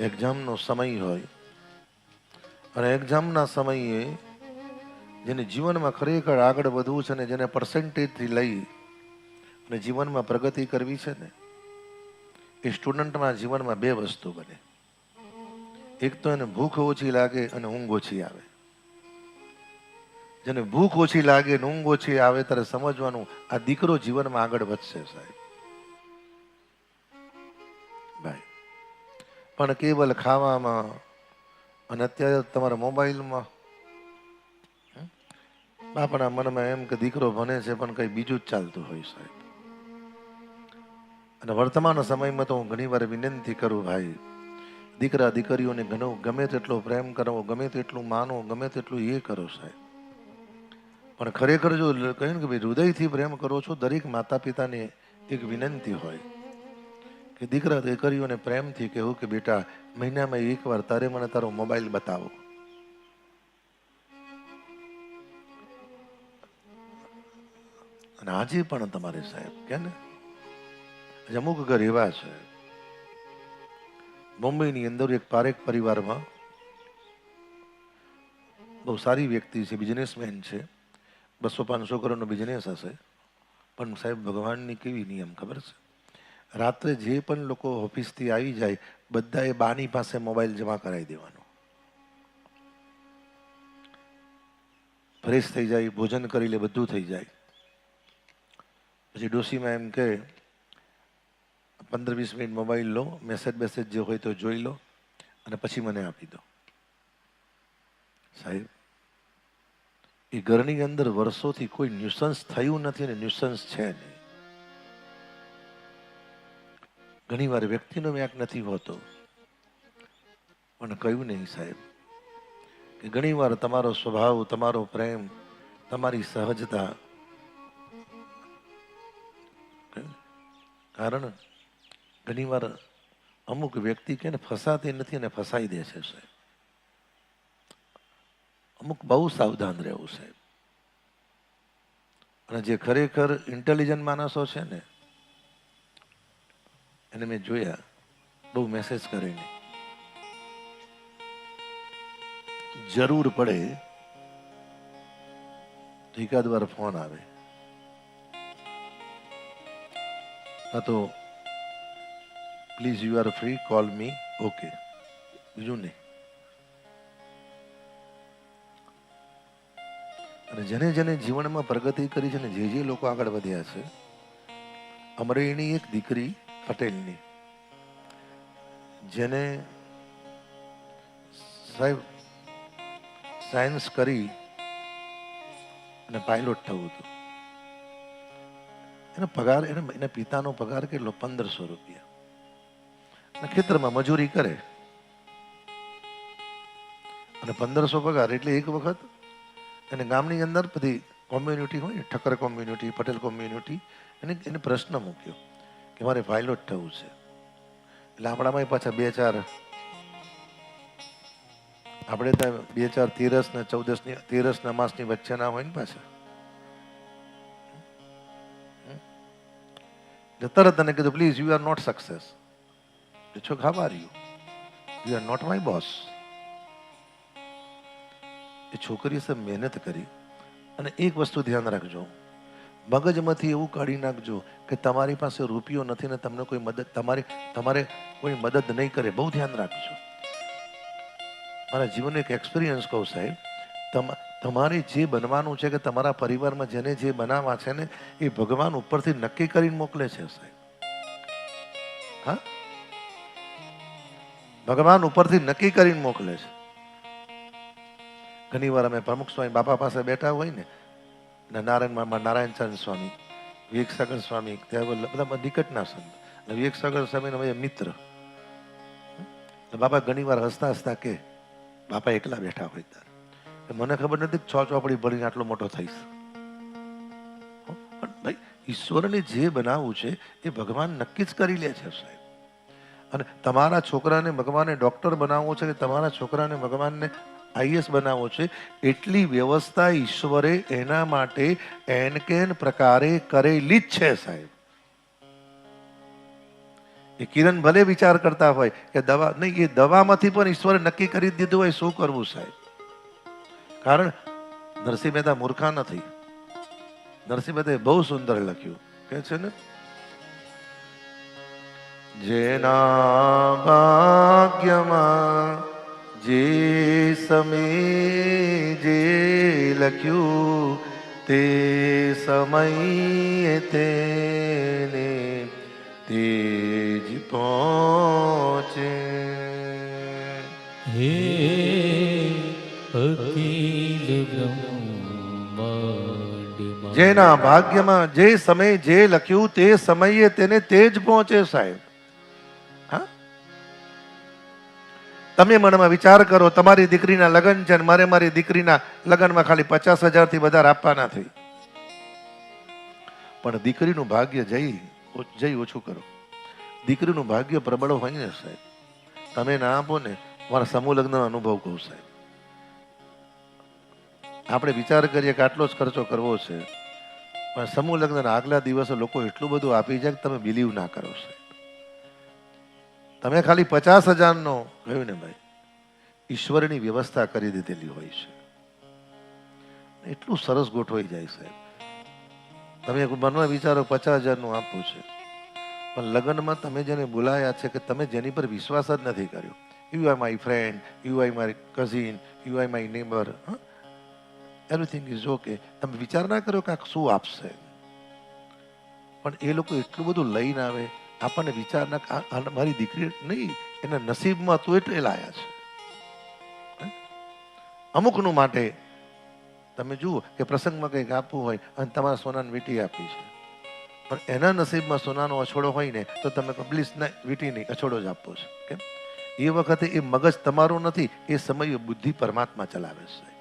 એક્ઝામનો સમય હોય અને એક્ઝામના સમયે જેને જીવનમાં ખરેખર આગળ વધવું છે ને જેને પર્સન્ટેજથી લઈ અને જીવનમાં પ્રગતિ કરવી છે ને, એ સ્ટુડન્ટના જીવનમાં બે વસ્તુ બને. એક તો એને ભૂખ ઓછી લાગે અને ઊંઘ ઓછી આવે. જેને ભૂખ ઓછી લાગે ને ઊંઘ ઓછી આવે ત્યારે સમજવાનું આ દીકરો જીવનમાં આગળ વધશે સાહેબ. ભાઈ પણ કેવલ ખાવામાં અને અત્યારે તમારા મોબાઈલમાં? બાપના મનમાં એમ કે દીકરો ભણે છે, પણ કંઈ બીજું જ ચાલતું હોય સાહેબ. અને વર્તમાન સમયમાં તો હું ઘણી વાર વિનંતી કરું ભાઈ, દીકરા દીકરીઓને ઘણો ગમે તેટલો પ્રેમ કરો, ગમે તેટલું માનો, ગમે તેટલું એ કરો સાહેબ. પણ ખરેખર જો કહ્યું કે ભાઈ હૃદયથી પ્રેમ કરો છો, દરેક માતા પિતાને એક વિનંતી હોય. કે દીકરા દીકરીઓને પ્રેમથી કહેવું કે, બેટા, મહિનામાં એકવાર તારે મને તારો મોબાઈલ બતાવો. અને આજે પણ તમારે સાહેબ, કે ને? અમુક ઘર એવા છે. મુંબઈની અંદર એક પારેખ પરિવારમાં બહુ સારી વ્યક્તિ છે, બિઝનેસમેન છે. બસો પાંચસો કરોડનો બિઝનેસ હશે. પણ સાહેબ, ભગવાનની કેવી નિયમ, ખબર છે? રાત્રે જે પણ લોકો ઓફિસથી આવી જાય, બધાએ બાની પાસે મોબાઈલ જમા કરાવી દેવાનો. ફ્રેશ થઈ જાય, ભોજન કરી લે, બધું થઈ જાય. પછી ડોસીમાં એમ કે પંદર વીસ મિનિટ મોબાઈલ લો, મેસેજ બેસેજ જે હોય તો જોઈ લો, અને પછી મને આપી દો. સાહેબ, એ ઘરની અંદર વર્ષોથી કોઈ ન્યુસન્સ થયું નથી અને ન્યુસન્સ છે નહીં. ઘણી વાર વ્યક્તિનો વ્યાક નથી હોતો. પણ કહ્યું નહીં સાહેબ કે ઘણી વાર તમારો સ્વભાવ, તમારો પ્રેમ, તમારી સહજતા કારણ ઘણી વાર અમુક વ્યક્તિ કે ફસાતી નથી અને ફસાઈ દે છે સાહેબ. અમુક બહુ સાવધાન રહેવું સાહેબ. અને જે ખરેખર ઇન્ટેલિજન્ટ માણસો છે ને એને મેં જોયા, બહુ મેસેજ કરીને જરૂર પડે એકાદ વાર ફોન આવે. હા તો please you are free call me okay બીજું નહીં. અને જેને જેને જીવનમાં પ્રગતિ કરી છે ને જે જે લોકો આગળ વધ્યા છે અમરેની એક દીકરી પટેલની. જેને સાહેબ સાયન્સ કરી અને પાયલોટ થવું હતું. એનો પગાર, એને, એના પિતાનો પગાર કેટલો? પંદરસો રૂપિયા. ખેતરમાં મજૂરી કરે. અને પંદરસો પગાર એટલે એક વખત અને ગામની અંદર બધી કોમ્યુનિટી હોય, ઠક્કર કોમ્યુનિટી પટેલ કોમ્યુનિટી એને એને પ્રશ્ન મૂક્યો. કે મારે પાયલોટ થવું છે. એટલે આપણામાં પાછા બે ચાર આપણે તો બે ચાર તેરસ ને ચૌદસની તેરસ ને વચ્ચે ના હોય ને પાછા. તરત તને કીધું please you are not success છો ખબર you you are not my boss એ છોકરીએ મહેનત કરી. અને એક વસ્તુ ધ્યાન રાખજો. મગજમાંથી એવું કાઢી નાખજો કે તમારી પાસે રૂપિયો નથી ને તમને કોઈ મદદ, તમારી, તમારે કોઈ મદદ નહીં કરે. બહુ ધ્યાન રાખજો. મારા જીવનનો એક એક્સપિરિયન્સ કહું સાહેબ. તમા, તમારે જે બનવાનું છે કે તમારા પરિવારમાં જેને જે બનાવવા છે ને, એ ભગવાન ઉપરથી નક્કી કરીને મોકલે છે સાહેબ. હા? ભગવાન ઉપરથી નક્કી કરીને મોકલે છે. ઘણીવાર અમે પ્રમુખ સ્વામી બાપા પાસે બેઠા હોય ને નારાયણ મામા નારાયણ ચંદ સ્વામી વિવેક સાગર સ્વામી બધા નિકટના સંત. અને વિવેક સાગર સ્વામીનો અમે મિત્ર. બાપા ઘણી વાર હસતા હસતા કે, બાપા એકલા બેઠા હોય ત્યારે મને ખબર નથી છ ચોપડી ભરીને આટલો મોટો થઈશ. પણ ભાઈ, ઈશ્વરને જે બનાવવું છે, એ ભગવાન નક્કી જ કરી લે છે સાહેબ. અને તમારા છોકરાને ભગવાને ડોક્ટર બનાવવો છે કે તમારા છોકરાને ભગવાનને આઈએસ બનાવવો છે. એટલી વ્યવસ્થા ઈશ્વરે એના માટે એન કેન પ્રકારે કરેલી જ છે સાહેબ. એ કિરણ ભલે વિચાર કરતા હોય કે દવા, નહીં, એ દવામાંથી પણ ઈશ્વરે નક્કી કરી દીધું હોય, શું કરવું સાહેબ? કારણ નરસિંહ મહેતા મૂર્ખા નથી. નરસિંહ મહેતાએ બહુ સુંદર લખ્યું. કે છે ને? જેના ભાગ્યમાં જે સમયે જે લખ્યું તે સમયે તેને તેજ પહોંચે. હે જેના ભાગ્યમાં જે સમયે જે લખ્યું તે સમયે તેને તે જ પહોંચે સાહેબ. તમે મનમાં વિચાર કરો, તમારી દીકરીના લગ્ન છે મારે મારી દીકરીના લગ્નમાં ખાલી પચાસ હજારથી વધારે આપવાના થઈ પણ દીકરીનું ભાગ્ય જઈ જઈ ઓછું કરો. દીકરીનું ભાગ્ય પ્રબળ હોય ને સાહેબ. તમે ના આપો ને, મારા સમૂહ લગ્નનો અનુભવ કહું સાહેબ. આપણે વિચાર કરીએ કે આટલો જ ખર્ચો કરવો છે. પણ સમૂહ લગ્નના આગલા દિવસે લોકો એટલું બધું આપી જાય કે તમે બિલીવ ના કરો સાહેબ. તમે ખાલી પચાસ હજારનો કહ્યું ને ભાઈ? ઈશ્વરની વ્યવસ્થા કરી દીધેલી હોય છે. એટલું સરસ ગોઠવાઈ જાય સાહેબ. તમે મનમાં વિચારો પચાસ હજારનું આપવું છે. પણ લગ્નમાં તમે જેને બોલાયા છે કે તમે જેની પર વિશ્વાસ જ નથી કર્યો. You are my friend you are my cousin you are my neighbour everything is okay તમે વિચાર ના કર્યો કાંક શું આપશે? પણ એ લોકો એટલું બધું લઈને આવે આપણને વિચાર મારી દીકરી નહીં, એના નસીબમાં તું એટલે લાયા છે. અમુકનું માટે તમે જુઓ કે પ્રસંગમાં કંઈક આપવું હોય અને તમારા સોનાની વીંટી આપી છે. પણ એના નસીબમાં સોનાનો અછોડો હોય ને, તો તમે પ્લીઝ ના વીંટી નહીં અછોડો જ આપવો છે. કેમ? એ વખતે એ મગજ તમારું નથી, એ સમયે બુદ્ધિ પરમાત્મા ચલાવે છે.